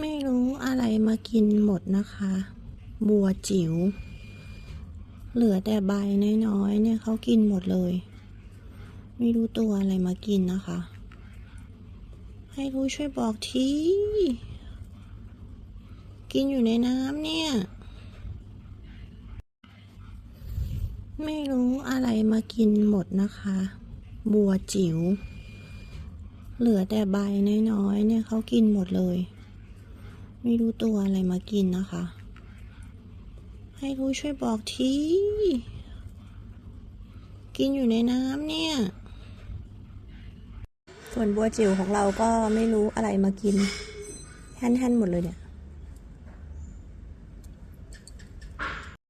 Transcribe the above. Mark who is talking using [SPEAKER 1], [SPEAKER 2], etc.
[SPEAKER 1] ไม่รู้อะไรมากินหมดนะคะ บัวจิ๋วเหลือแต่ใบน้อยๆเนี่ยเขากินหมดเลย ไม่รู้ตัวอะไรมากินนะคะ ให้รู้ช่วยบอกทีกินอยู่ในน้ำเนี่ย ไม่รู้อะไรมากินหมดนะคะ บัวจิ๋วเหลือแต่ใบน้อยๆเนี่ยเขากินหมดเลย ไม่รู้ตัวอะไรมากินนะคะ ให้รู้ช่วยบอกที กินอยู่ในน้ำเนี่ย ส่วนบัวจิ๋วของเราก็ไม่รู้อะไรมากินแห้นๆหมดเลยเนี่ย